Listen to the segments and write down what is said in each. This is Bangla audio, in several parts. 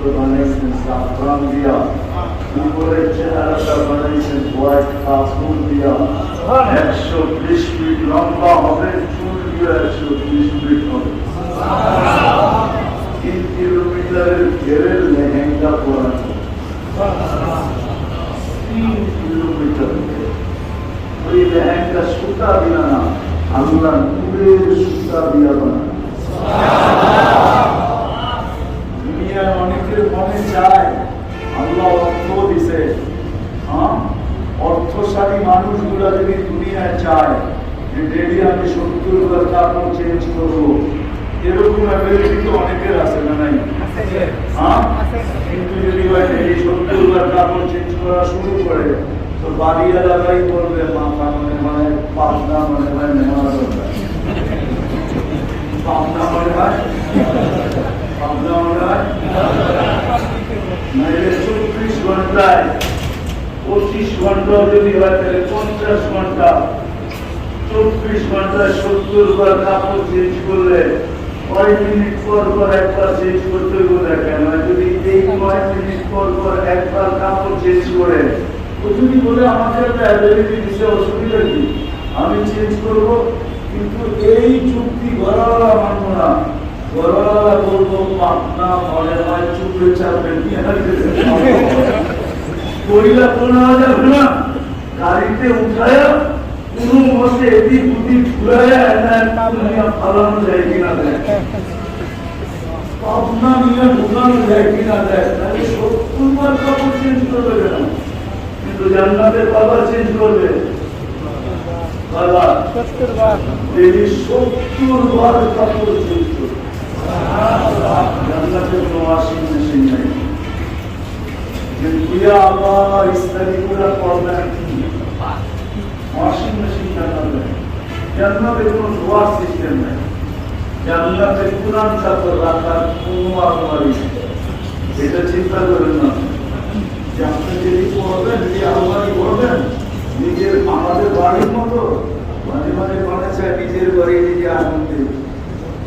তো বানাইছেন সাফরান দিয়া উপরের চেহারাটা বানাইছেন হোয়াইট কাপড় দিয়া একশো বিশ ফিট লম্বা হবে চুল দিয়ে একশো বিশ ফিট হবে তিন কিলোমিটারের ঘেরের লেহেঙ্গা পরানো। তিন কিলোমিটার। ওই লেহেঙ্গা সুতা দিয়া না আল্লাহ নূরের সুতা দিয়া বানানো চায় আল্লাহ অর্থ দিছে। হ্যাঁ? অর্থশালী মানুষগুলা যদি দুনিয়ায় চায় যে ডেলি আমি সত্তর বার কাপড় চেঞ্জ করব। এরকম অ্যাবিলিটি তো অনেকের আছে না নাই? হ্যাঁ? কিন্তু যদি এই সত্তর বার কাপড় চেঞ্জ করা শুরু করে তো বাড়ি এলাকাই করবে মাথা মনে হয় পাবনা মনে হয় নেওয়া দরকার পাবনা মনে হয় পাবনা মনে হয় নাইলে চব্বিশ ঘন্টায় পঁচিশ ঘণ্টা যদি হয় তাহলে পঞ্চাশ ঘণ্টা, চব্বিশ ঘন্টায় সত্তর বার কাপড় চেঞ্জ করলে কয় মিনিট পর পর একবার চেঞ্জ করতে হবে যদি এই কয় মিনিট পর পর একবার কাপড় চেঞ্জ বলে অ্যাবিলিটি দিতে অসুবিধা কি? আমি চেঞ্জ করব, কিন্তু এই চুক্তি ঘরওয়ালা মানব না। ঘরওয়ালা বলব মনে হয় চুপে চাপে কোনো না? গাড়িতে উঠায় কোনো মতে এদিক ওদিক ঘুরায় ফালানো যায় কিনা দেয় পাবনা বাবা কাপড় চেঞ্জ কোনো? আবার ইস্তারিগুলা করবেন ওয়াশিং মেশিন জান্নাতে জান্নাতে কোনো ধোয়ার সিস্টেম নেই জান্নাতে কোরআন কাপড় রাখার কোনো আলমারি নেই। এটা চিন্তা করেন না যে আপনি যদি পড়বেন যে আলমারি পড়বেন নিজের আমাদের বাড়ির মতো মাঝে মাঝে মনে চায় নিজের বাড়ি নিজে আনন্দে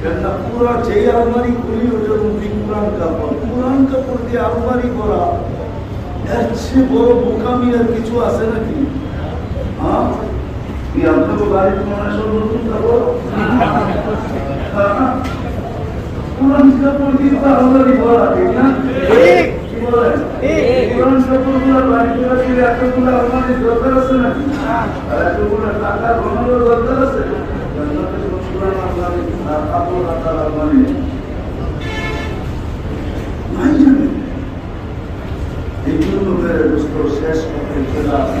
কেননা পুরা যেই আলমারি খুলি ওটার মধ্যে কোরআন কাপড় কোরআন কাপড় দিয়ে আলমারি করা এর চেয়ে বড় বোকামি আর কিছু আছে নাকি হ্যাঁ? কি আপনাকে বাড়ির মনে সব নতুন হ্যাঁ? কোরআন কাপড় দিয়ে তো আলমারি করা ঠিক না? ঠিক। কি বলেন কোরআন কাপড়গুলো বাড়ি করে দিলে এতগুলো আলমারির দরকার আছে নাকি এতগুলো টাকা বানানোর দরকার আছে? এই জন্য শেষ আসি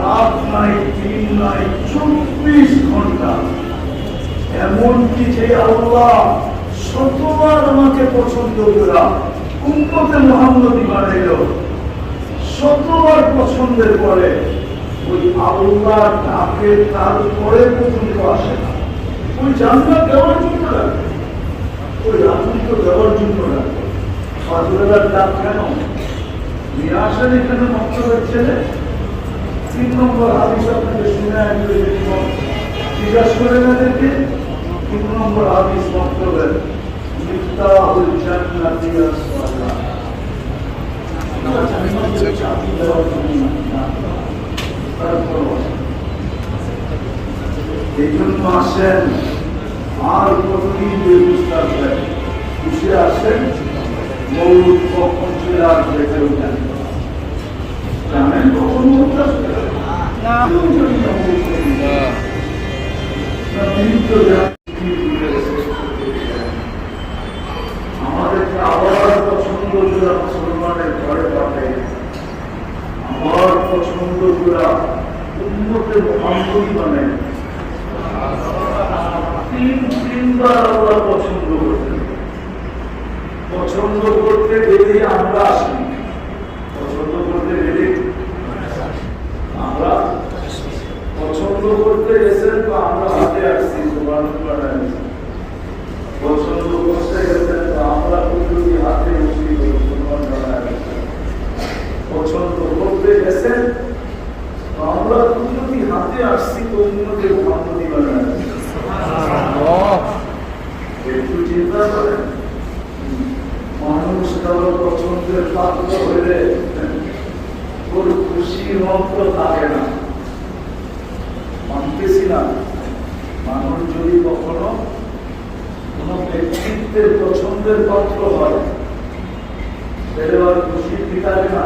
রাত নাই, দিন নাই, চব্বিশ ঘণ্টা। এমনকি যে আল্লাহ, শতবার আমাকে পছন্দ করা উন্মতে মোহাম্মদী বানাইল। শতবার পছন্দের পরে ওই আল্লাহ ডাকে তারপরে পর্যন্ত আসে না। ওই জান্নাত দেওয়ার জন্য রাখে। ওই রাজত্ব দেওয়ার জন্য রাখে। ফাজুলের ডাক কেন নিয়ে আসেন এখানে মক্তবের ছেলে। তিন নম্বর হাদিস আপনাকে শুনে আসবে জিজ্ঞাসা করেন এদেরকে তিন নম্বর হাদিস জন্য আসেন আর কতদিন আছে খুশি আসেন জানেন পছন্দ করতে গেলে আমরা আসি। পছন্দ করতে গেলে আমরা পছন্দ করতে গেছেন তো আমরা হাতে আসছি তোমার পছন্দ করতে গেছেন তো আমরা কুদরতি হাতে উঠি তোমার পছন্দ করতে গেছেন আমরা কুদরতি হাতে আসছি তো অন্যদের সম্মতি বানায় একটু চিন্তা করেন, মানুষ কারও পছন্দের পাত্র হইলে ওর খুশি মন্ত্র থাকে না। মানতেছি না। মানুষ যদি কখনো কোনো ব্যক্তিত্বের পছন্দের পাত্র হয় তাহলে আর খুশি না